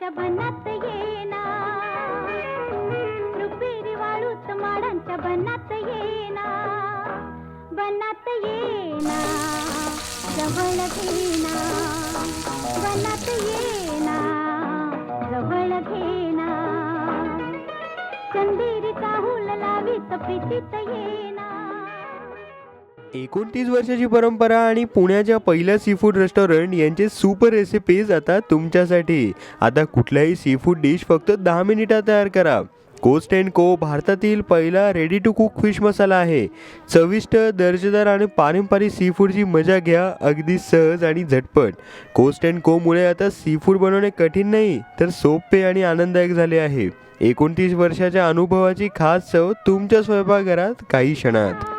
माडांच्या भनात येना रुपेरी वाळूत माडांच्या भनात येना बनात येना जवळ घेना बनात येना जवळ घेना चंदेरी काहूल लावीत प्रीतीत येना एकोणतीस वर्षाची परंपरा आणि पुण्याच्या पहिल्या सी फूड रेस्टॉरंट यांचे सुपर रेसिपीज आता तुमच्यासाठी. आता कुठल्याही सी फूड डिश फक्त दहा मिनिटात तयार करा. कोस्ट अँड को भारतातील पहिला ready to cook fish masala आहे. चविष्ट दर्जेदार आणि पारंपरिक सी फूडची मजा घ्या अगदी सहज आणि झटपट. कोस्ट अँड कोमुळे आता सी फूड बनवणे कठीण नाही तर सोपे आणि आनंददायक झाले आहे. एकोणतीस वर्षाच्या अनुभवाची खास चव तुमच्या स्वयंपाकघरात काही क्षणात.